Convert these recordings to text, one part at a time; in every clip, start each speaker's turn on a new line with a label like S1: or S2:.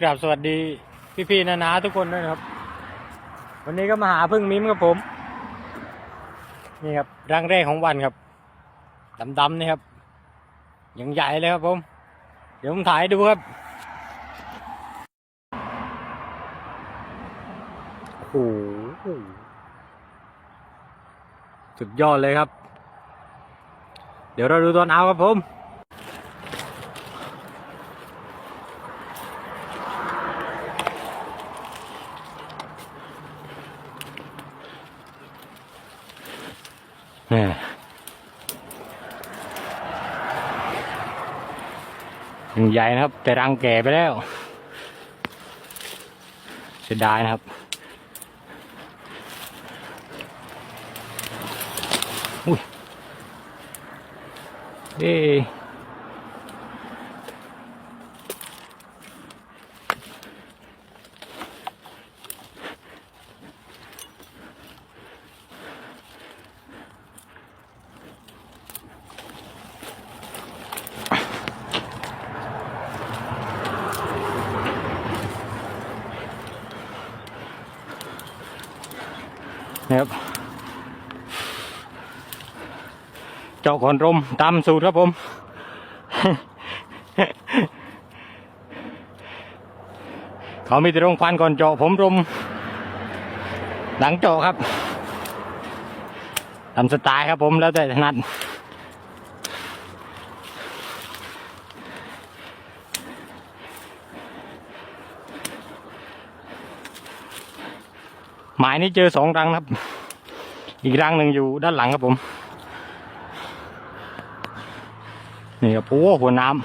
S1: กราบสวัสดีพี่ๆนานาทุกคนด้วยนะครับ วันนี้ก็มาหาพึ่งมิ้มครับผม นี่ครับรังแรกของวันครับดำๆนี่ครับยังใหญ่เลยครับผม เดี๋ยวผมถ่ายดูครับโอ้โหสุดยอดเลยครับ เดี๋ยวเราดูตอนเอาครับผม ใหญ่นะครับ แต่รังแก่ไปแล้วเสียดายนะครับอุ้ยเอ๊ เจ้าขอนรมตามสูตรครับผม เขามีแต่รงควันก่อนเจาะผมรมหลังเจาะครับตามสไตล์ครับผมแล้วแต่ถนัดหมายนี้เจอสองรังครับ อีกรังหนึ่งอยู่ด้านหลังครับผม นี่ครับโอ้หัวน้ำ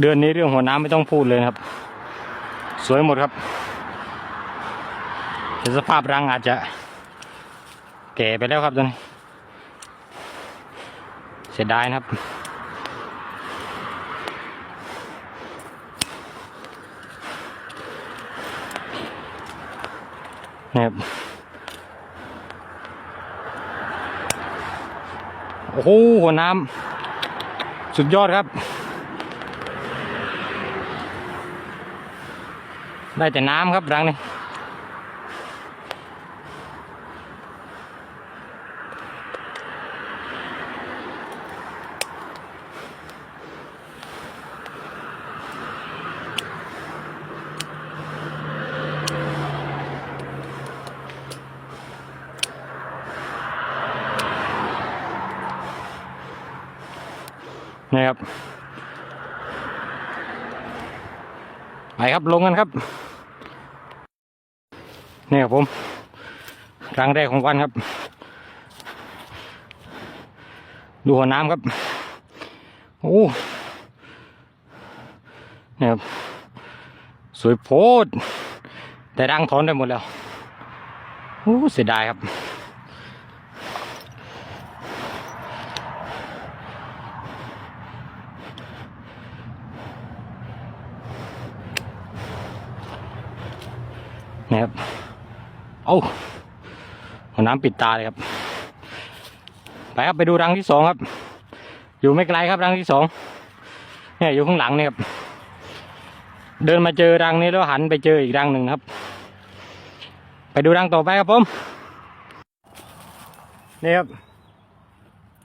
S1: เดือนนี้เรื่องหัวน้ำไม่ต้องพูดเลยครับ สวยหมดครับสภาพรังอาจจะแก่ไปแล้วครับตอนนี้ เสียดายนะครับนะครับโอ้โหหัวน้ำสุดยอดครับ ได้แต่น้ำครับรังนี้ นี่ครับ ไปครับลงกันครับ นี่ครับผมรังแรกของวันครับ ดูหัวน้ำครับ โอ้นี่ครับ สวยโพด แต่รังถอนได้หมดแล้วโอ้เสียดายครับ นะครับเอาหัวน้ำปิดตาเลยครับ ไปครับไปดูรังที่สองครับ อยู่ไม่ไกลครับรังที่สองเนี่ยอยู่ข้างหลังเนี่ยครับ เดินมาเจอรังนี้แล้วหันไปเจออีกรังหนึ่งครับ ไปดูรังต่อไปครับผมนี่ครับ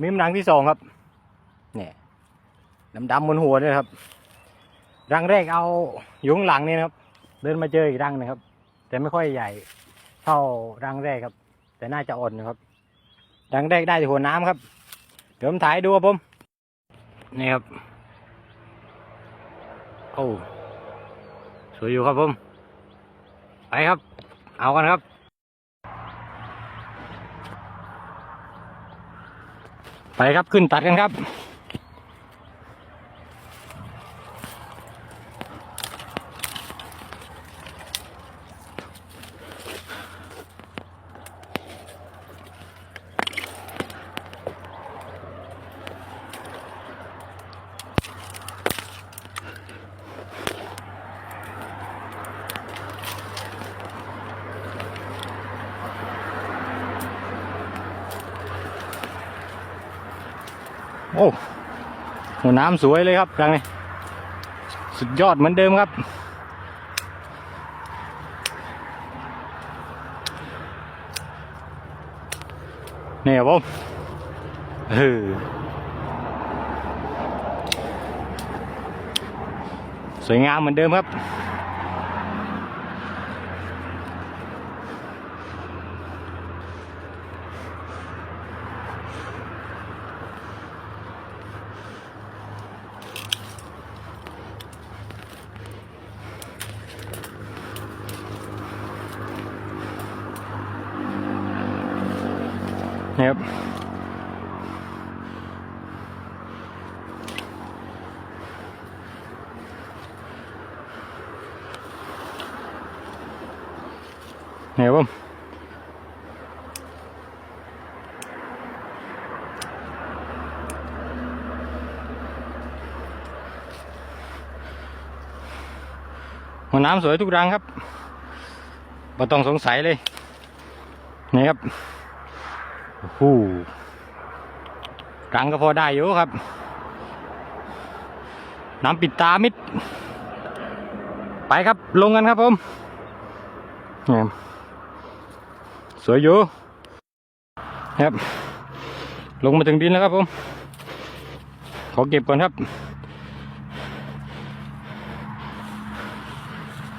S1: มิมรังที่สองครับ เนี่ยดำๆบนหัวเนี่ยครับ รังแรกเอาอยู่ข้างหลังนี่นะครับ เดินมาเจออีกรังนึงครับ แต่ไม่ค่อยใหญ่ เท่ารังแรกครับ แต่น่าจะอ่อนะครับ รังแรกได้แต่หัวน้ำครับ เดี๋ยวผมถ่ายดูครับผม นี่ครับ โอ้สวยอยู่ครับผม ไปครับ เอากันครับไปครับขึ้นตัดกันครับ โอ้โหน้ำสวยเลยครับรังนี้ สุดยอดเหมือนเดิมครับ นี่ครับผมเออสวยงามเหมือนเดิมครับ ครับ นี่ครับผมหัวน้ำสวยทุกรังครับไม่ต้องสงสัยเลย นี่ครับ โอ้โหรังก็พอได้อยู่ครับ น้ำปิดตามิด ไปครับลงกันครับผมเนี่ยสวยอยู่ครับ ลงมาถึงดินแล้วครับผม ขอเก็บก่อนครับ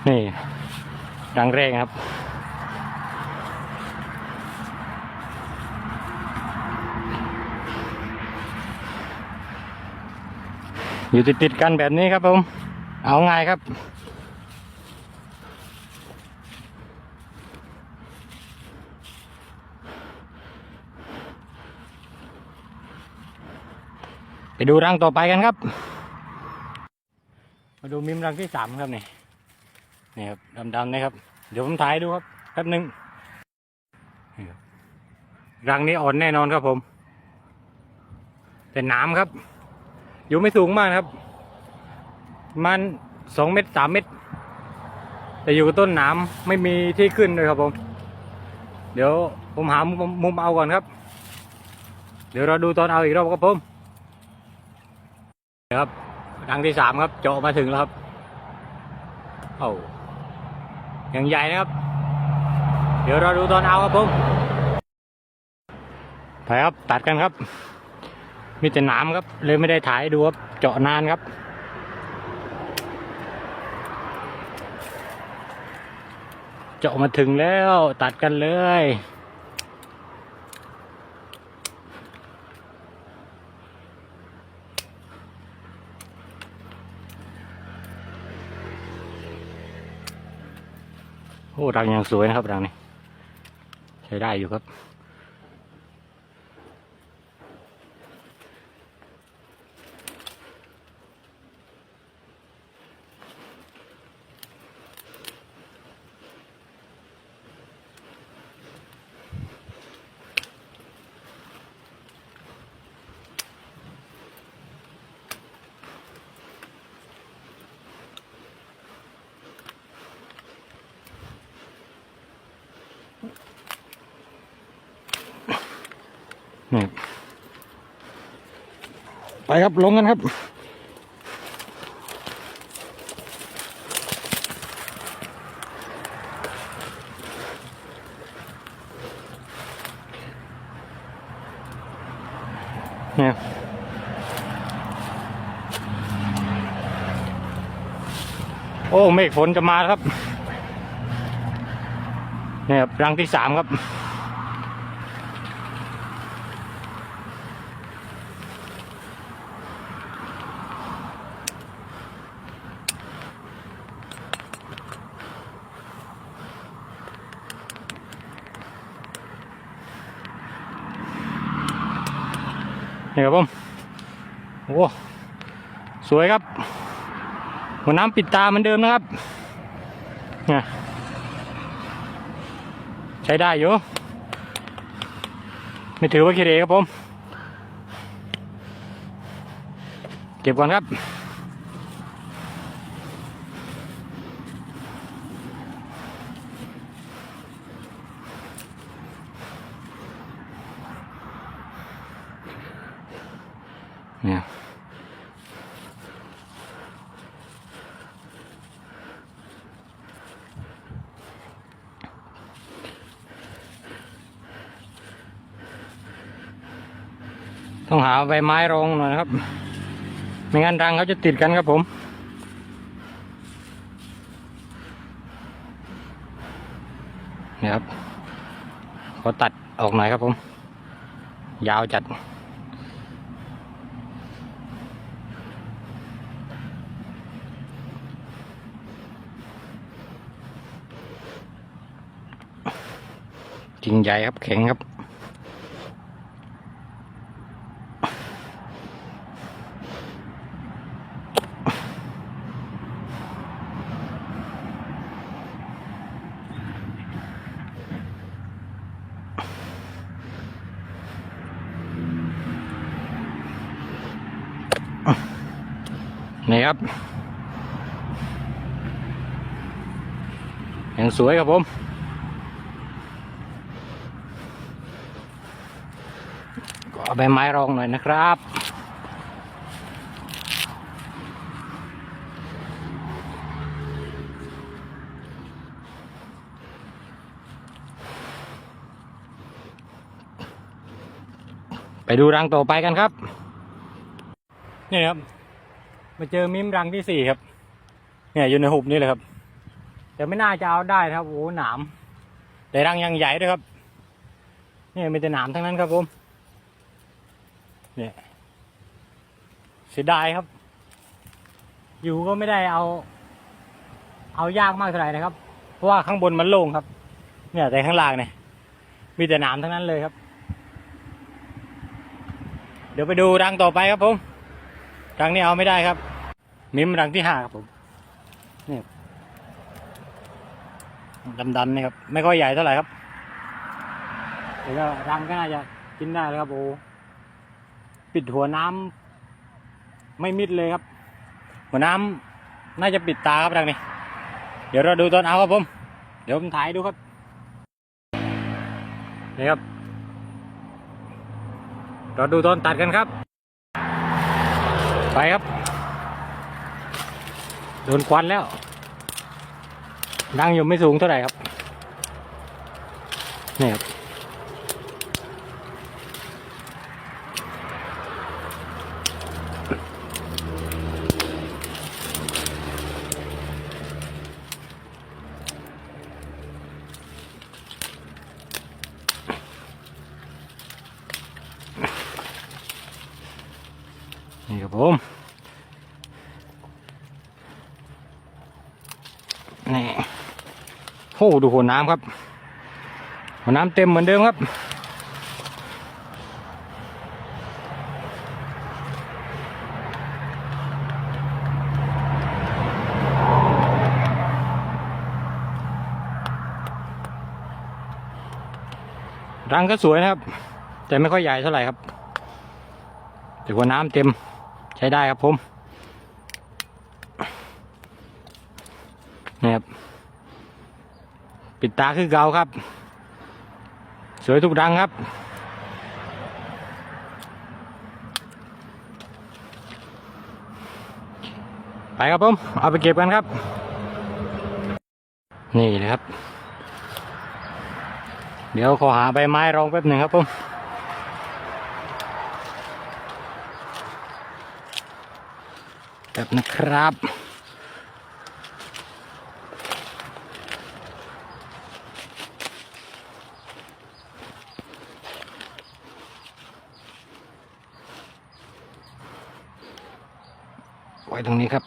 S1: นี่รังแรกครับ อยู่ติดๆกันแบบนี้ครับผม เอาไงายครับ ไปดูรังต่อไปกันครับ มาดูมิมรังที่สามครับนี่นี่ครับดำๆนะครับ เดี๋ยวผมถ่ายดูครับแป๊บหนึงนี่ครังนี้อ่อนแน่นอนครับผมแต่น้ำครับ อยู่ไม่สูงมากนะครับ มันสองเมตรสามเมตร แต่อยู่กับต้นหนามไม่มีที่ขึ้นเลยครับผม เดี๋ยวผมหามุมมมเอาก่อนครับ เดี๋ยวเราดูตอนเอาอีกรอบครับผมครับรังที่สามครับ เจาะมาถึงแล้วครับโอ้ยังใหญ่นะครับ เดี๋ยวเราดูตอนเอาครับผมไปครับตัดกันครับ มีแต่น้ำครับ เลยไม่ได้ถ่ายดูครับ เจาะนานครับ เจาะมาถึงแล้วตัดกันเลยโอ้รังยังสวยนะครับรังนี้ ใช้ได้อยู่ครับ ไปครับลงกันครับเนี่ยโอ้เมฆฝนจะมาครับเนี่ยครับรังที่สามครับ นี่ครับผมโอ้สวยครับหัวน้ำปิดตาเหมือนเดิมนะครับเนี่ยใช้ได้อยู่ไม่ถือว่าเคเหร่ครับผม เก็บก่อนครับ ต้องหาใบไม้รองหน่อยนะครับ ไม่งั้นรังเขาจะติดกันครับผม นี่ครับขอตัดออกหน่อยครับผม ยาวจัด จริงใหญ่ครับแข็งครับ นี่ครับยังสวยครับผม ก็เอาใบไม้รองหน่อยนะครับไปดูรังต่อไปกันครับ นี่ครับ มาเจอมิมรังที่สี่ครับ เนี่ยอยู่ในหุบนี่เลยครับ แต่ไม่น่าจะเอาได้ครับโอ้โหหนามแต่รังยังใหญ่ด้วยครับเนี่ยมีแต่หนามทั้งนั้นครับผมเนี่ยเสียดายครับ อยู่ก็ไม่ได้เอา เอายากมากเท่าไหร่นะครับ เพราะว่าข้างบนมันโล่งครับ เนี่ยแต่ข้างล่างเนี่ยมีแต่หนามทั้งนั้นเลยครับ เดี๋ยวไปดูรังต่อไปครับผมรังนี้เอาไม่ได้ครับ มิมรังที่ห้าครับผมเนี่ยดำๆนี่ครับ ไม่ค่อยใหญ่เท่าไหร่ครับแต่ก็รังก็น่าจะกินได้แล้วครับโอ้ปิดหัวน้ำไม่มิดเลยครับ หัวน้ำน่าจะปิดตาครับรังนี้ เดี๋ยวเราดูตอนเอาครับผม เดี๋ยวผมถ่ายดูครับนี่ครับ เราดูตอนตัดกันครับ ไปครับ โดนควันแล้วดังอยู่ไม่สูงเท่าไหร่ครับ นี่ครับ นี่โอ้ดูหัวน้ำครับหัวน้ำเต็มเหมือนเดิมครับ รังก็สวยนะครับ แต่ไม่ค่อยใหญ่เท่าไหร่ครับแต่หัวน้ำเต็มใช้ได้ครับผม นี่ครับ ปิดตาคือเกาครับ สวยทุกรังครับไปครับผมเอาไปเก็บกันครับ นี่เลยครับ เดี๋ยวขอหาใบไม้รองแป๊บหนึ่งครับผมแบบนะครับ ไว้ตรงนี้ครับ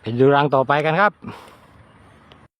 S1: ไป ดูรังต่อไปกันครับ